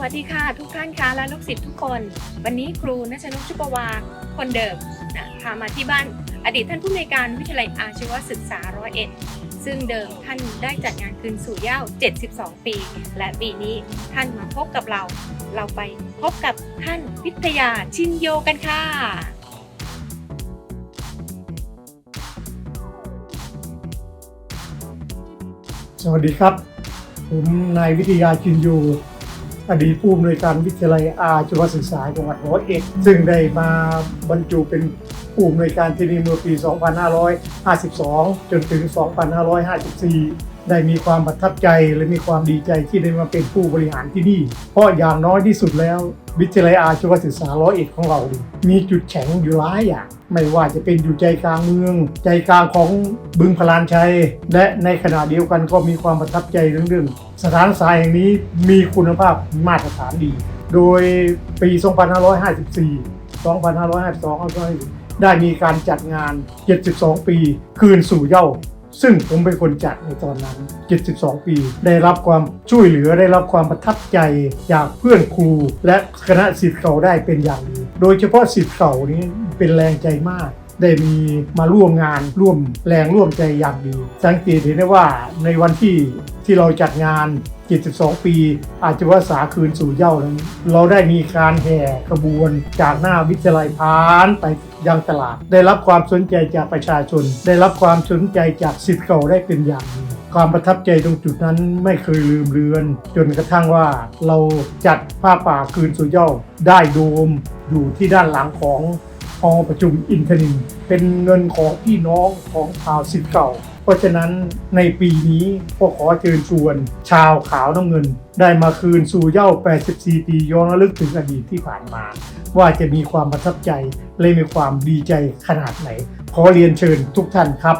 วัสดีค่ะ ทุกท่านคะและลูกศิษย์ทุกคน วันนี้ครูนัชนุชชุปวาคนเดิมนะพามาที่บ้านอดีตท่านผู้อำนการวิทยาลัยอาชีวศึกษาร้อยเอ็ดซึ่งเดิมท่านได้จัดงานคืนสู่เย้า72 ปี และปีนี้ท่านมาพบกับเรา เราไปพบกับท่านวิทยาชินโยกันค่ะสวัสดีครับ ผมนายวิทยาชินโย อดีตผู้อำนวยการวิทยาลัยอาชีวศึกษาจังหวัดร้อยเอ็ดซึ่งได้มาบรรจุเป็นผู้อำนวยการที่นี่เมื่อปี 2552 จนถึง 2554 ได้มีความประทับใจและมีความดีใจที่ได้มาเป็นผู้บริหารที่นี่ เพราะอย่างน้อยที่สุดแล้ว วิทยาลัยอาชีวศึกษาร้อยเอ็ดของเราดีมีจุดแข็งอยู่หลายอย่างไม่ว่าจะเป็นอยู่ใจกลางเมือง ใจกลางของบึงพลานชัย และในขณะเดียวกันก็มีความประทับใจเรื่องๆสถานศึกษาแห่งนี้มีคุณภาพมาตรฐานดี โดยปี 2554 2552ได้มีการจัดงาน 72 ปี คืนสู่เย้า ซึ่งผมเป็นคนจัดในตอนนั้น 72 ปี ได้รับความช่วยเหลือได้รับความประทับใจจากเพื่อนครู และคณะศิษย์เก่าได้เป็นอย่างดี โดยเฉพาะศิษย์เก่านี้เป็นแรงใจมากได้มีมาร่วมงานร่วมแรงร่วมใจอย่างดี สังเกตเห็นได้ว่าในวันที่ที่เราจัดงาน 72 ปีอาชีวศึกษาคืนสู่เย้านั้นเราได้มีการแห่ขบวนจากหน้าวิทยาลัยพานไปยังตลาด ได้รับความสนใจจากประชาชน ได้รับความสนใจจากสิทธิ์เก่าได้เป็นอย่างดีความประทับใจตรงจุดนั้นไม่เคยลืมเลือน จนกระทั่งว่าเราจัดผ้าป่าคืนสู่เย้าได้โดมอยู่ที่ด้านหลังของหอประชุมอินทนินเป็นเงินของพี่น้องของชาวสิทธิ์เก่า เพราะฉะนั้นในปีนี้ก็ขอเชิญชวน ชาวขาวน้ำเงิน ได้มาคืนสู่เย้า 84 ปีย้อนระลึกถึงอดีตที่ผ่านมา ว่าจะมีความประทับใจและมีความดีใจขนาดไหน ขอเรียนเชิญทุกท่านครับ